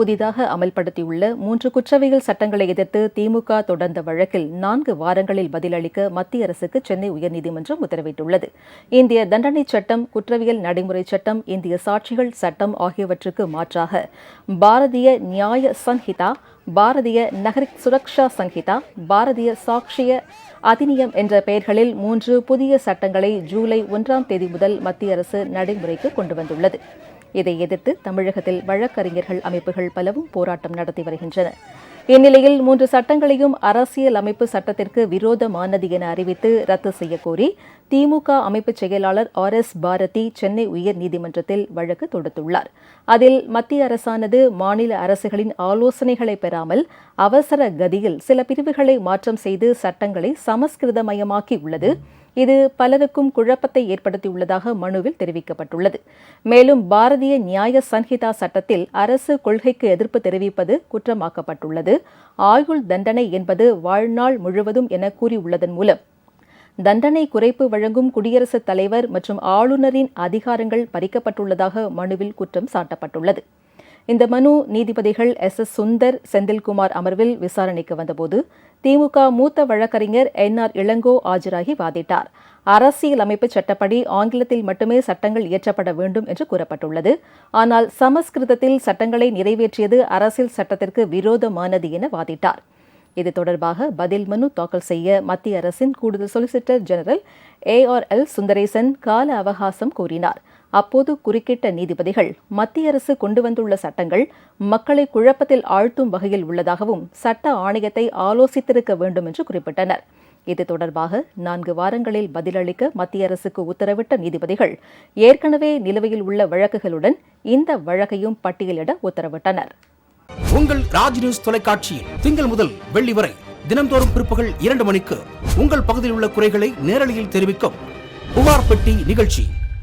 புதிதாக அமல்படுத்தியுள்ள மூன்று குற்றவியல் சட்டங்களை எதிர்த்து திமுக தொடர்ந்த வழக்கில் நான்கு வாரங்களில் பதிலளிக்க மத்திய அரசுக்கு சென்னை உயர்நீதிமன்றம் உத்தரவிட்டுள்ளது. இந்திய தண்டனை சட்டம் குற்றவியல் நடைமுறை சட்டம் இந்திய சாட்சிகள் சட்டம் ஆகியவற்றுக்கு மாற்றாக பாரதிய நியாய சன்ஹிதா பாரதிய நகரிக் சுரக்ஷா சங்கிதா பாரதிய சாக்ஷிய அதிநியம் என்ற பெயர்களில் மூன்று புதிய சட்டங்களை ஜூலை ஒன்றாம் தேதி முதல் மத்திய அரசு நடைமுறைக்கு கொண்டு வந்துள்ளது. இதை எதிர்த்து தமிழகத்தில் வழக்கறிஞர்கள் அமைப்புகள் பலவும் போராட்டம் நடத்தி வருகின்றன. இந்நிலையில் மூன்று சட்டங்களையும் அரசியல் அமைப்பு சட்டத்திற்கு விரோதமானது என அறிவித்து ரத்து செய்யக்கோரி திமுக அமைப்பு செயலாளர் ஆர் எஸ் பாரதி சென்னை உயர்நீதிமன்றத்தில் வழக்கு தொடுத்துள்ளார். அதில் மத்திய அரசானது மாநில அரசுகளின் ஆலோசனைகளை பெறாமல் அவசர கதியில் சில பிரிவுகளை மாற்றம் செய்து சட்டங்களை சமஸ்கிருதமயமாக்கி உள்ளது. இது பலருக்கும் குழப்பத்தை ஏற்படுத்தியுள்ளதாக மனுவில் தெரிவிக்கப்பட்டுள்ளது. மேலும் பாரதிய நியாய சன்ஹிதா சட்டத்தில் அரசு கொள்கைக்கு எதிர்ப்பு தெரிவிப்பது குற்றமாக்கப்பட்டுள்ளது. ஆயுள் தண்டனை என்பது வாழ்நாள் முழுவதும் என கூறியுள்ளதன் மூலம் தண்டனை குறைப்பு வழங்கும் குடியரசுத் தலைவர் மற்றும் ஆளுநரின் அதிகாரங்கள் பறிக்கப்பட்டுள்ளதாக மனுவில் குற்றம் சாட்டப்பட்டுள்ளது. இந்த மனு நீதிபதிகள் எஸ் எஸ் சுந்தர் செந்தில்குமார் அமர்வில் விசாரணைக்கு வந்தபோது திமுக மூத்த வழக்கறிஞர் என் ஆர் இளங்கோ ஆஜராகி வாதிட்டார். அரசியல் அமைப்பு சட்டப்படி ஆங்கிலத்தில் மட்டுமே சட்டங்கள் இயற்றப்பட வேண்டும் என்று கூறப்பட்டுள்ளது. ஆனால் சமஸ்கிருதத்தில் சட்டங்களை நிறைவேற்றியது அரசியல் சட்டத்திற்கு விரோதமானது என வாதிட்டார். இது தொடர்பாக பதில் மனு தாக்கல் செய்ய மத்திய அரசின் கூடுதல் solicitor general A R L Sundaresan கால அவகாசம் கோரினார். அப்போது குறுக்கிட்ட நீதிபதிகள் மத்திய அரசு கொண்டு வந்துள்ள சட்டங்கள் மக்களை குழப்பத்தில் ஆழ்த்தும் வகையில் உள்ளதாகவும் சட்ட ஆணையத்தை ஆலோசித்திருக்க வேண்டும் என்று குறிப்பிட்டனர். இது தொடர்பாக நான்கு வாரங்களில் பதிலளிக்க மத்திய அரசுக்கு உத்தரவிட்ட நீதிபதிகள் ஏற்கனவே நிலுவையில் உள்ள வழக்குகளுடன் இந்த வழக்கையும் பட்டியலிட உத்தரவிட்டனர். உங்கள் ராஜ் நியூஸ் தொலைக்காட்சியில் திங்கள் முதல் வெள்ளி வரை தினம்தோறும் பிற்பகல் இரண்டு மணிக்கு உங்கள் பகுதியில் உள்ள குறைகளை நேரலையில் தெரிவிக்கும் புகார் பெட்டி நிகழ்ச்சி.